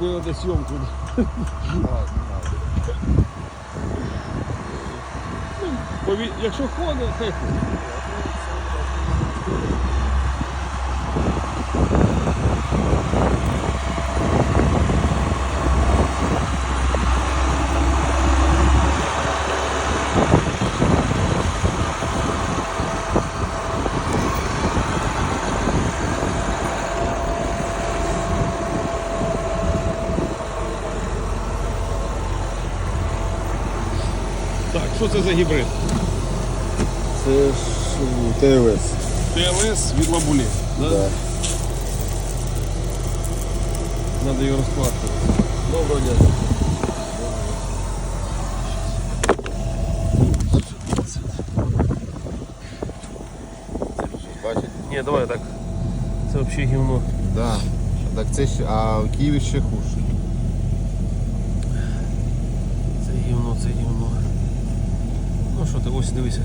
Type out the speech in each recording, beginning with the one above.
До съемку. Якщо ходить, хай ходить. Так, що це за гібрид? Це ж ТВС. ТЛС від лабулі. Да? Да. Надо його розкладати. Доброго дня. Бачите? Ні, давай так. Це взагалі гівно. Да. Так це ще, а в Києві ще хуже. Це гівно, це гівно. Ну що ти, ось дивися.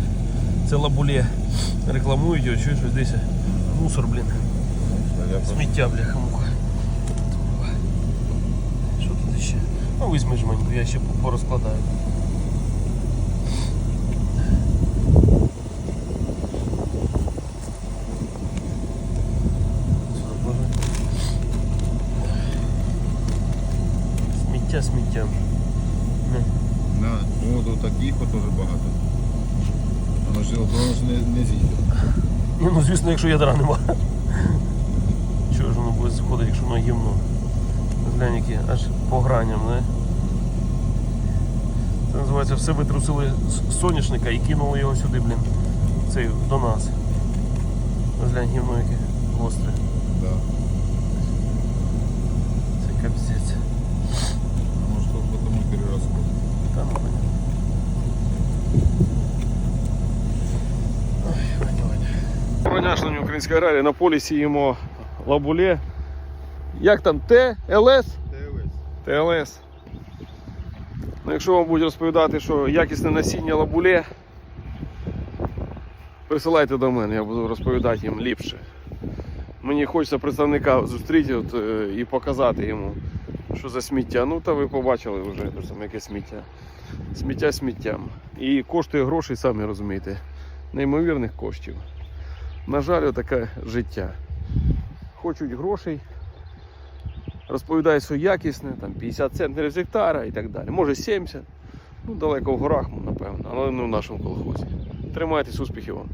Це лабулє. Рекламують його, чуєш, дивися. Мусор, блін. Сміття, бляха муха. Що тут ще? Ну візьми жменьку, я ще по- порозкладаю. Сміття сміттям. Не. Да. О, тут таких от теж багато. Воно ж воно ж не, не зійде. Ні, ну звісно, якщо ядра нема. Чого ж воно буде сходити, якщо воно гімно? Глянь, які аж по граням, не? Це називається все витрусили з соняшника і кинули його сюди, блін. Цей до нас. Глянь, гімно яке гостре. Да. Це капздець. Воно ж то тому перерозход. Та ну понятно. Ой, Ваня, Ваня. Доброго дня, шановні української аграрії. На полі сіємо лабуле. Як там? Т, ЛС? ТЛС. Ну, якщо вам будуть розповідати, що якісне насіння лабуле, присилайте до мене, я буду розповідати їм ліпше. Мені хочеться представника зустріти от, е, і показати йому, що за сміття. Ну, та ви побачили вже, те саме, яке сміття. Сміття сміттям. І коштує грошей, самі розумієте, неймовірних коштів. На жаль, таке життя. Хочуть грошей, розповідають, що якісне, там 50 центнерів з гектара і так далі. Може 70. Ну, далеко в горах, напевно, але не в нашому колхозі. Тримайтесь, успіхів вам.